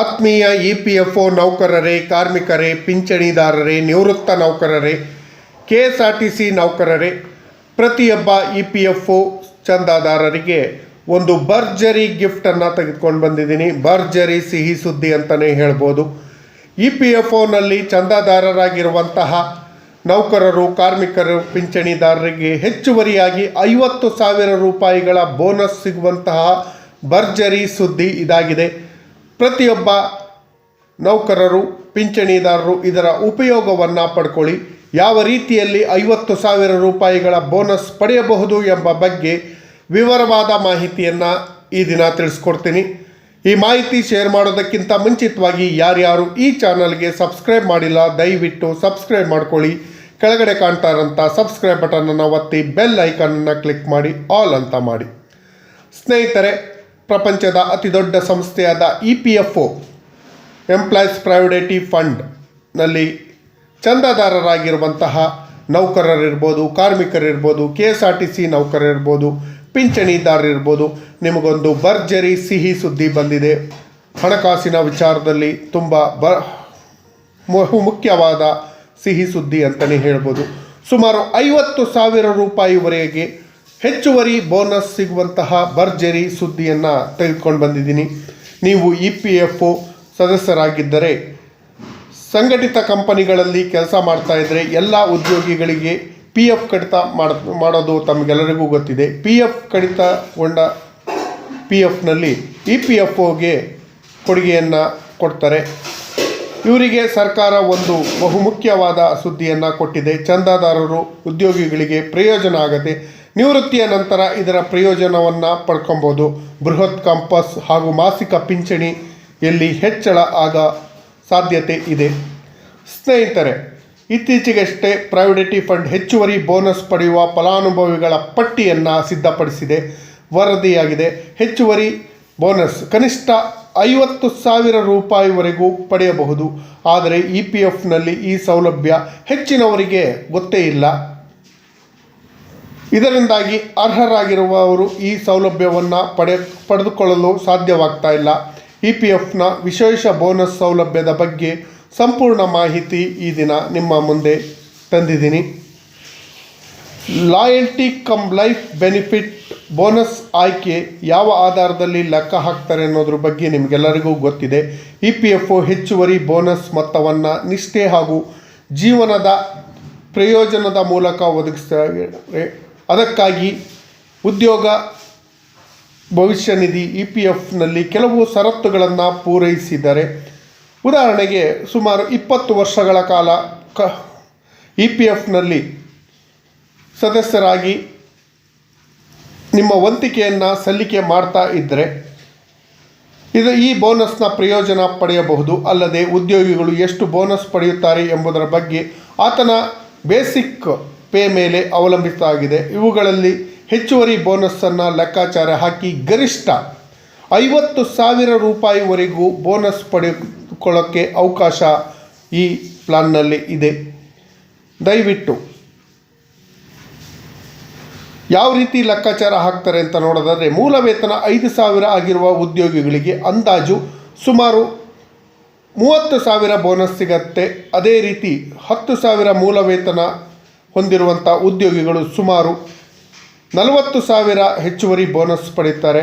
ಆತ್ಮೀಯ E P F O ನೌಕರರೇ, ಕಾರ್ಮಿಕರೇ, ಪಿಂಚಣಿದಾರರೇ, ನಿವೃತ್ತ ನೌಕರರೇ K S R T C ನೌಕರರೇ, ಪ್ರತಿಯೊಬ್ಬ ಇ ಪಿ ಎಫ್ ಒ ಚಂದಾದಾರರಿಗೆ ಒಂದು ಭರ್ಜರಿ ಗಿಫ್ಟನ್ನು ತೆಗೆದುಕೊಂಡು ಬಂದಿದ್ದೀನಿ. ಭರ್ಜರಿ ಸಿಹಿ ಸುದ್ದಿ ಅಂತಲೇ ಹೇಳ್ಬೋದು. ಇ ಪಿ ಎಫ್ ಒನಲ್ಲಿ ಚಂದಾದಾರರಾಗಿರುವಂತಹ ನೌಕರರು, ಕಾರ್ಮಿಕರು, ಪಿಂಚಣಿದಾರರಿಗೆ ಹೆಚ್ಚುವರಿಯಾಗಿ ಐವತ್ತು ಸಾವಿರ ರೂಪಾಯಿಗಳ ಬೋನಸ್ ಸಿಗುವಂತಹ ಭರ್ಜರಿ ಸುದ್ದಿ ಇದಾಗಿದೆ. ಪ್ರತಿಯೊಬ್ಬ ನೌಕರರು, ಪಿಂಚಣಿದಾರರು ಇದರ ಉಪಯೋಗವನ್ನು ಪಡ್ಕೊಳ್ಳಿ. ಯಾವ ರೀತಿಯಲ್ಲಿ ಐವತ್ತು ಸಾವಿರ ರೂಪಾಯಿಗಳ ಬೋನಸ್ ಪಡೆಯಬಹುದು ಎಂಬ ಬಗ್ಗೆ ವಿವರವಾದ ಮಾಹಿತಿಯನ್ನು ಈ ದಿನ ತಿಳಿಸ್ಕೊಡ್ತೀನಿ. ಈ ಮಾಹಿತಿ ಶೇರ್ ಮಾಡೋದಕ್ಕಿಂತ ಮುಂಚಿತವಾಗಿ ಯಾರ್ಯಾರು ಈ ಚಾನಲ್ಗೆ ಸಬ್ಸ್ಕ್ರೈಬ್ ಮಾಡಿಲ್ಲ, ದಯವಿಟ್ಟು ಸಬ್ಸ್ಕ್ರೈಬ್ ಮಾಡ್ಕೊಳ್ಳಿ. ಕೆಳಗಡೆ ಕಾಣ್ತಾ ಇರೋಂಥ ಸಬ್ಸ್ಕ್ರೈಬ್ ಬಟನನ್ನು ಒತ್ತಿ ಬೆಲ್ ಐಕನನ್ನು ಕ್ಲಿಕ್ ಮಾಡಿ, ಆಲ್ ಅಂತ ಮಾಡಿ. ಸ್ನೇಹಿತರೆ ಪ್ರಪಂಚದ ಅತಿ ದೊಡ್ಡ ಸಂಸ್ಥೆಯಾದ E P F O employees provident ಫಂಡ್ನಲ್ಲಿ ಚಂದಾದಾರರಾಗಿರುವಂತಹ ನೌಕರರಿರ್ಬೋದು, ಕಾರ್ಮಿಕರಿರ್ಬೋದು K S R T C ನೌಕರರಿರ್ಬೋದು, ಪಿಂಚಣಿದಾರರಿರ್ಬೋದು, ನಿಮಗೊಂದು ಭರ್ಜರಿ ಸಿಹಿ ಸುದ್ದಿ ಬಂದಿದೆ. ಹಣಕಾಸಿನ ವಿಚಾರದಲ್ಲಿ ತುಂಬ ಬ ಮುಖ್ಯವಾದ ಸಿಹಿ ಸುದ್ದಿ ಅಂತಲೇ ಹೇಳ್ಬೋದು. ಸುಮಾರು ಐವತ್ತು ಸಾವಿರ ರೂಪಾಯಿವರೆಗೆ ಹೆಚ್ಚುವರಿ ಬೋನಸ್ ಸಿಗುವಂತಹ ಭರ್ಜರಿ ಸುದ್ದಿಯನ್ನು ತೆಗೆದುಕೊಂಡು ಬಂದಿದ್ದೀನಿ. ನೀವು ಇ ಪಿ ಎಫ್ ಒ ಸದಸ್ಯರಾಗಿದ್ದರೆ, ಸಂಘಟಿತ ಕಂಪನಿಗಳಲ್ಲಿ ಕೆಲಸ ಮಾಡ್ತಾ ಇದ್ದರೆ ಎಲ್ಲ ಉದ್ಯೋಗಿಗಳಿಗೆ ಪಿ ಎಫ್ ಕಡಿತ ಮಾಡ, ಮಾಡೋದು ತಮಗೆಲ್ಲರಿಗೂ ಗೊತ್ತಿದೆ. ಪಿ ಎಫ್ ಕಡಿತಗೊಂಡ ಪಿ ಎಫ್ನಲ್ಲಿ ಇ ಪಿ ಎಫ್ ಒಗೆ ಕೊಡುಗೆಯನ್ನು ಕೊಡ್ತಾರೆ. ಇವರಿಗೆ ಸರ್ಕಾರ ಒಂದು ಬಹುಮುಖ್ಯವಾದ ಸುದ್ದಿಯನ್ನು ಕೊಟ್ಟಿದೆ. ಚಂದಾದಾರರು ಉದ್ಯೋಗಿಗಳಿಗೆ ಪ್ರಯೋಜನ ಆಗದೆ ನಿವೃತ್ತಿಯ ನಂತರ ಇದರ ಪ್ರಯೋಜನವನ್ನು ಪಡ್ಕೊಬೋದು. ಬೃಹತ್ ಕಂಪಸ್ ಹಾಗೂ ಮಾಸಿಕ ಪಿಂಚಣಿಯಲ್ಲಿ ಹೆಚ್ಚಳ ಆಗ ಸಾಧ್ಯತೆ ಇದೆ. ಸ್ನೇಹಿತರೆ, ಇತ್ತೀಚೆಗಷ್ಟೇ ಪ್ರೈವಿಡೆಟಿ ಫಂಡ್ ಹೆಚ್ಚುವರಿ ಬೋನಸ್ ಪಡೆಯುವ ಫಲಾನುಭವಿಗಳ ಪಟ್ಟಿಯನ್ನು ಸಿದ್ಧಪಡಿಸಿದೆ. ವರದಿಯಾಗಿದೆ. ಹೆಚ್ಚುವರಿ ಬೋನಸ್ ಕನಿಷ್ಠ ಐವತ್ತು ಸಾವಿರ ರೂಪಾಯಿವರೆಗೂ ಪಡೆಯಬಹುದು. ಆದರೆ ಇ ಪಿ ಎಫ್ನಲ್ಲಿ ಈ ಸೌಲಭ್ಯ ಹೆಚ್ಚಿನವರಿಗೆ ಗೊತ್ತೇ ಇಲ್ಲ. ಇದರಿಂದಾಗಿ ಅರ್ಹರಾಗಿರುವವರು ಈ ಸೌಲಭ್ಯವನ್ನು ಪಡೆ, ಪಡೆದುಕೊಳ್ಳಲು ಸಾಧ್ಯವಾಗ್ತಾ ಇಲ್ಲ. ಇ ಪಿ ಎಫ್ನ ವಿಶೇಷ ಬೋನಸ್ ಸೌಲಭ್ಯದ ಬಗ್ಗೆ ಸಂಪೂರ್ಣ ಮಾಹಿತಿ ಈ ದಿನ ನಿಮ್ಮ ಮುಂದೆ ತಂದಿದ್ದೀನಿ. Loyalty cum life benefit bonus ಆಯ್ಕೆ ಯಾವ ಆಧಾರದಲ್ಲಿ ಲೆಕ್ಕ ಹಾಕ್ತಾರೆ ಅನ್ನೋದ್ರ ಬಗ್ಗೆ ನಿಮಗೆಲ್ಲರಿಗೂ ಗೊತ್ತಿದೆ. ಇ ಪಿ ಎಫ್ ಒ ಹೆಚ್ಚುವರಿ ಬೋನಸ್ ಮೊತ್ತವನ್ನು ನಿಷ್ಠೆ ಹಾಗೂ ಜೀವನದ ಪ್ರಯೋಜನದ ಮೂಲಕ ಒದಗಿಸ್ತಾರೆ ಅದಕ್ಕಾಗಿ ಉದ್ಯೋಗ, ಭವಿಷ್ಯ ನಿಧಿ ಇ ಪಿ ಎಫ್ನಲ್ಲಿ ಕೆಲವು ಷರತ್ತುಗಳನ್ನು ಪೂರೈಸಿದರೆ, ಉದಾಹರಣೆಗೆ ಸುಮಾರು ಇಪ್ಪತ್ತು ವರ್ಷಗಳ ಕಾಲ ಕ ಇ ಪಿ ಎಫ್ನಲ್ಲಿ ಸದಸ್ಯರಾಗಿ ನಿಮ್ಮ ವಂತಿಕೆಯನ್ನು ಸಲ್ಲಿಕೆ ಮಾಡ್ತಾ ಇದ್ದರೆ ಇದು ಈ ಬೋನಸ್ನ ಪ್ರಯೋಜನ ಪಡೆಯಬಹುದು, ಅಲ್ಲದೆ ಉದ್ಯೋಗಿಗಳು ಎಷ್ಟು ಬೋನಸ್ ಪಡೆಯುತ್ತಾರೆ ಎಂಬುದರ ಬಗ್ಗೆ ಆತನ ಬೇಸಿಕ್ ಪೇ ಮೇಲೆ ಅವಲಂಬಿತವಾಗಿದೆ ಇವುಗಳಲ್ಲಿ ಹೆಚ್ಚುವರಿ ಬೋನಸ್ಸನ್ನು ಲೆಕ್ಕಾಚಾರ ಹಾಕಿ ಗರಿಷ್ಠ ಐವತ್ತು ಸಾವಿರ ರೂಪಾಯಿವರೆಗೂ ಬೋನಸ್ ಪಡೆದುಕೊಳ್ಳೋಕ್ಕೆ ಅವಕಾಶ ಈ ಪ್ಲಾನ್ನಲ್ಲಿ ಇದೆ. ದಯವಿಟ್ಟು ಯಾವ ರೀತಿ ಲೆಕ್ಕಾಚಾರ ಹಾಕ್ತಾರೆ ಅಂತ ನೋಡೋದಾದರೆ, ಮೂಲ ವೇತನ ಐದು ಸಾವಿರ ಆಗಿರುವ ಉದ್ಯೋಗಿಗಳಿಗೆ ಅಂದಾಜು ಸುಮಾರು ಮೂವತ್ತು ಸಾವಿರ ಬೋನಸ್ ಸಿಗತ್ತೆ. ಅದೇ ರೀತಿ ಹತ್ತು ಸಾವಿರ ಮೂಲ ವೇತನ ಹೊಂದಿರುವಂಥ ಉದ್ಯೋಗಿಗಳು ಸುಮಾರು ನಲವತ್ತು ಸಾವಿರ ಹೆಚ್ಚುವರಿ ಬೋನಸ್ ಪಡೀತಾರೆ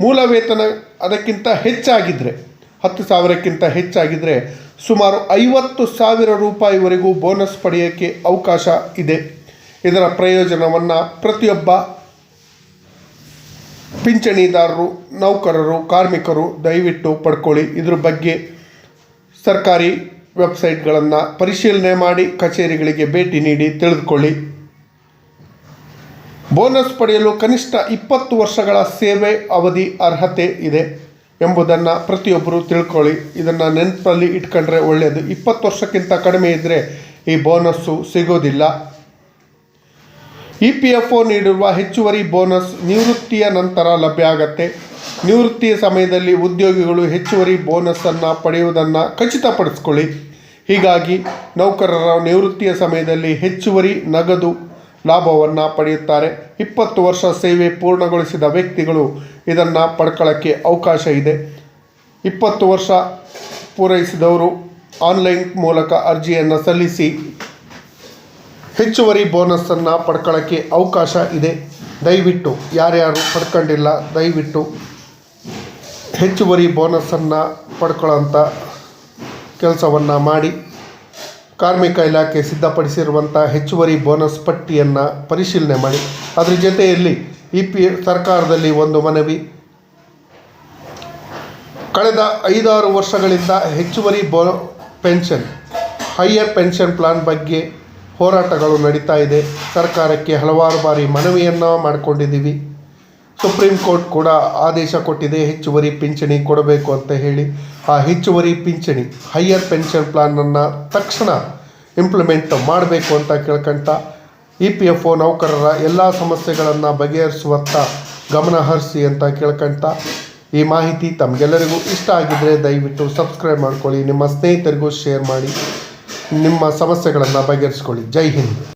ಮೂಲ ವೇತನ ಅದಕ್ಕಿಂತ ಹೆಚ್ಚಾಗಿದ್ದರೆ ಹತ್ತು ಸಾವಿರಕ್ಕಿಂತ ಹೆಚ್ಚಾಗಿದ್ದರೆ ಸುಮಾರು ಐವತ್ತು ಸಾವಿರ ರೂಪಾಯಿವರೆಗೂ ಬೋನಸ್ ಪಡೆಯೋಕ್ಕೆ ಅವಕಾಶ ಇದೆ. ಇದರ ಪ್ರಯೋಜನವನ್ನು ಪ್ರತಿಯೊಬ್ಬ ಪಿಂಚಣಿದಾರರು, ನೌಕರರು, ಕಾರ್ಮಿಕರು ದಯವಿಟ್ಟು ಪಡ್ಕೊಳ್ಳಿ. ಇದ್ರ ಬಗ್ಗೆ ಸರ್ಕಾರಿ ವೆಬ್ಸೈಟ್ಗಳನ್ನು ಪರಿಶೀಲನೆ ಮಾಡಿ ಕಚೇರಿಗಳಿಗೆ ಭೇಟಿ ನೀಡಿ ತಿಳಿದುಕೊಳ್ಳಿ. ಬೋನಸ್ ಪಡೆಯಲು ಕನಿಷ್ಠ ಇಪ್ಪತ್ತು ವರ್ಷಗಳ ಸೇವೆ ಅವಧಿ ಅರ್ಹತೆ ಇದೆ ಎಂಬುದನ್ನು ಪ್ರತಿಯೊಬ್ಬರು ತಿಳ್ಕೊಳ್ಳಿ. ಇದನ್ನು ನೆನಪಲ್ಲಿ ಇಟ್ಕೊಂಡ್ರೆ ಒಳ್ಳೆಯದು ಇಪ್ಪತ್ತು ವರ್ಷಕ್ಕಿಂತ ಕಡಿಮೆ ಇದ್ದರೆ ಈ ಬೋನಸ್ಸು ಸಿಗೋದಿಲ್ಲ. ಇ ಪಿ ಎಫ್ ಒ ನೀಡಿರುವ ಹೆಚ್ಚುವರಿ ಬೋನಸ್ ನಿವೃತ್ತಿಯ ನಂತರ ಲಭ್ಯ ಆಗತ್ತೆ. ನಿವೃತ್ತಿಯ ಸಮಯದಲ್ಲಿ ಉದ್ಯೋಗಿಗಳು ಹೆಚ್ಚುವರಿ ಬೋನಸ್ಸನ್ನು ಪಡೆಯುವುದನ್ನು ಖಚಿತಪಡಿಸಿಕೊಳ್ಳಿ. ಹೀಗಾಗಿ ನೌಕರರ ನಿವೃತ್ತಿಯ ಸಮಯದಲ್ಲಿ ಹೆಚ್ಚುವರಿ ನಗದು ಲಾಭವನ್ನು ಪಡೆಯುತ್ತಾರೆ. ಇಪ್ಪತ್ತು ವರ್ಷ ಸೇವೆ ಪೂರ್ಣಗೊಳಿಸಿದ ವ್ಯಕ್ತಿಗಳು ಇದನ್ನು ಪಡ್ಕೊಳ್ಳೋಕ್ಕೆ ಅವಕಾಶ ಇದೆ. ಇಪ್ಪತ್ತು ವರ್ಷ ಪೂರೈಸಿದವರು ಆನ್ಲೈನ್ ಮೂಲಕ ಅರ್ಜಿಯನ್ನು ಸಲ್ಲಿಸಿ ಹೆಚ್ಚುವರಿ ಬೋನಸ್ಸನ್ನು ಪಡ್ಕೊಳ್ಳೋಕ್ಕೆ ಅವಕಾಶ ಇದೆ. ದಯವಿಟ್ಟು ಯಾರ್ಯಾರು ಪಡ್ಕೊಂಡಿಲ್ಲ, ದಯವಿಟ್ಟು ಹೆಚ್ಚುವರಿ ಬೋನಸನ್ನು ಪಡ್ಕೊಳ್ಳೋಂಥ ಕೆಲಸವನ್ನು ಮಾಡಿ ಕಾರ್ಮಿಕ ಇಲಾಖೆ ಸಿದ್ಧಪಡಿಸಿರುವಂಥ ಹೆಚ್ಚುವರಿ ಬೋನಸ್ ಪಟ್ಟಿಯನ್ನು ಪರಿಶೀಲನೆ ಮಾಡಿ. ಅದರ ಜೊತೆಯಲ್ಲಿ ಇ ಪಿ ಸರ್ಕಾರದಲ್ಲಿ ಒಂದು ಮನವಿ. ಕಳೆದ ಐದಾರು ವರ್ಷಗಳಿಂದ ಹೆಚ್ಚುವರಿ ಬೋ ಪೆನ್ಷನ್, ಹೈಯರ್ ಪೆನ್ಷನ್ ಪ್ಲಾನ್ ಬಗ್ಗೆ ಹೋರಾಟಗಳು ನಡೀತಾ ಇದೆ. ಸರ್ಕಾರಕ್ಕೆ ಹಲವಾರು ಬಾರಿ ಮನವಿಯನ್ನು ಮಾಡಿಕೊಂಡಿದ್ದೀವಿ. ಸುಪ್ರೀಂ ಕೋರ್ಟ್ ಕೂಡ ಆದೇಶ ಕೊಟ್ಟಿದೆ, ಹೆಚ್ಚುವರಿ ಪಿಂಚಣಿ ಕೊಡಬೇಕು ಅಂತ ಹೇಳಿ. ಆ ಹೆಚ್ಚುವರಿ ಪಿಂಚಣಿ ಹೈಯರ್ ಪೆನ್ಷನ್ ಪ್ಲಾನನ್ನು ತಕ್ಷಣ ಇಂಪ್ಲಿಮೆಂಟ್ ಮಾಡಬೇಕು ಅಂತ ಕೇಳ್ಕೊಂತ ಇ ಪಿ ಎಫ್ ಒ ನೌಕರರ ಎಲ್ಲ ಸಮಸ್ಯೆಗಳನ್ನು ಬಗೆಹರಿಸುವತ್ತ ಗಮನ ಹರಿಸಿ ಅಂತ ಕೇಳ್ಕೊಂತ ಈ ಮಾಹಿತಿ ತಮಗೆಲ್ಲರಿಗೂ ಇಷ್ಟ ಆಗಿದ್ದರೆ ದಯವಿಟ್ಟು ಸಬ್ಸ್ಕ್ರೈಬ್ ಮಾಡ್ಕೊಳ್ಳಿ, ನಿಮ್ಮ ಸ್ನೇಹಿತರಿಗೂ ಶೇರ್ ಮಾಡಿ, ನಿಮ್ಮ ಸಮಸ್ಯೆಗಳನ್ನು ಬಗೆಹರಿಸ್ಕೊಳ್ಳಿ. ಜೈ ಹಿಂದ್.